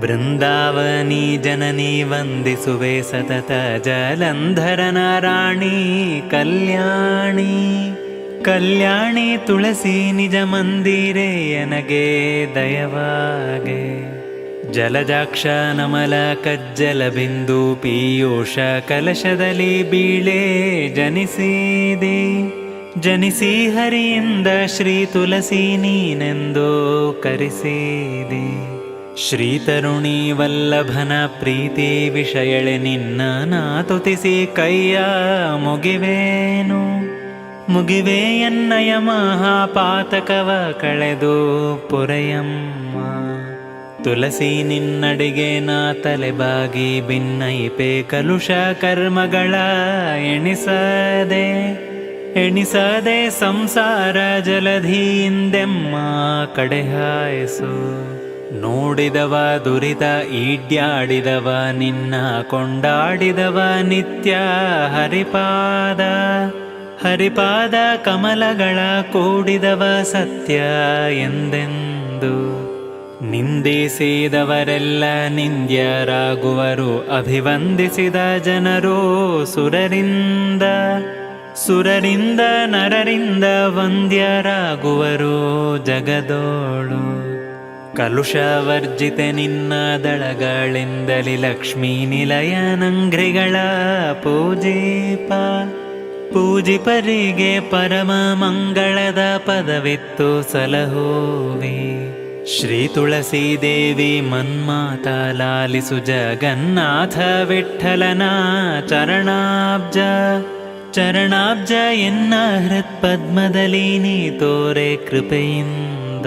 ಬೃಂದಾವನಿ ಜನನಿ ವಂದಿಸುವೆ ಸತತ ಜಲಂಧರನಾರಾಣಿ ಕಲ್ಯಾಣಿ. ಕಲ್ಯಾಣಿ ತುಳಸಿ ನಿಜ ಮಂದಿರೆ ಎನಗೆ ದಯವಾಗೆ. ಜಲಜಾಕ್ಷ ನಮಲ ಕಜ್ಜಲ ಬಿಂದು ಪೀಯೂಷ ಕಲಶದಲ್ಲಿ ಬೀಳೆ ಜನಿಸಿದೆ. ಜನಿಸಿ ಹರಿಯಿಂದ ಶ್ರೀ ತುಳಸಿ ನೀನೆಂದು ಕರೆಸಿದೆ. ಶ್ರೀ ತರುಣಿ ವಲ್ಲಭನ ಪ್ರೀತಿ ವಿಷಯಳೆ ನಿನ್ನ ನಾ ತುತಿಸಿ ಕೈಯ ಮುಗಿವೇನು. ಮುಗಿವೆ ಎನ್ನಯ ಮಹಾಪಾತಕವ ಕಳೆದು ಪುರಯಮ್ಮ. ತುಳಸಿ ನಿನ್ನಡಿಗೆ ನಾ ತಲೆ ಬಾಗಿ ಭಿನ್ನೈಪೆ ಕಲುಷ ಕರ್ಮಗಳ ಎಣಿಸದೆ ಎಣಿಸದೆ ಸಂಸಾರ ಜಲಧಿಯಿಂದೆಮ್ಮ ಕಡೆ ಹಾಯಿಸು. ನೋಡಿದವ ದುರಿತ, ಈಡ್ಯಾಡಿದವ, ನಿನ್ನ ಕೊಂಡಾಡಿದವ ನಿತ್ಯ ಹರಿಪಾದ. ಹರಿಪಾದ ಕಮಲಗಳ ಕೂಡಿದವ ಸತ್ಯ ಎಂದೆಂದು. ನಿಂದಿಸಿದವರೆಲ್ಲ ನಿಂದ್ಯರಾಗುವರು, ಅಭಿವಂದಿಸಿದ ಜನರು ಸುರರಿಂದ. ಸುರರಿಂದ, ನರರಿಂದ ವಂದ್ಯರಾಗುವರು ಜಗದೋಳು. ಕಲುಷವರ್ಜಿತೆ ನಿನ್ನ ದಳಗಳಿಂದಲಿ ಲಕ್ಷ್ಮೀ ನಿಲಯನಂಗ್ರಿಗಳ ಪೂಜಿಪ ಪೂಜಿಪರಿಗೆ ಪರಮ ಮಂಗಳದ ಪದವಿತ್ತು ಸಲಹೋವಿ ಶ್ರೀ ತುಳಸಿ ದೇವಿ ಮನ್ಮಾತ ಲಾಲಿಸು ಜಗನ್ನಾಥ ವಿಠಲನ ಚರಣಾಬ್ಜ. ಚರಣಾಬ್ಜ ಎನ್ನ ಹೃತ್ಪದ್ಮದಲ್ಲಿ ನೀ ತೋರೆ ಕೃಪೆಯಿಂದ.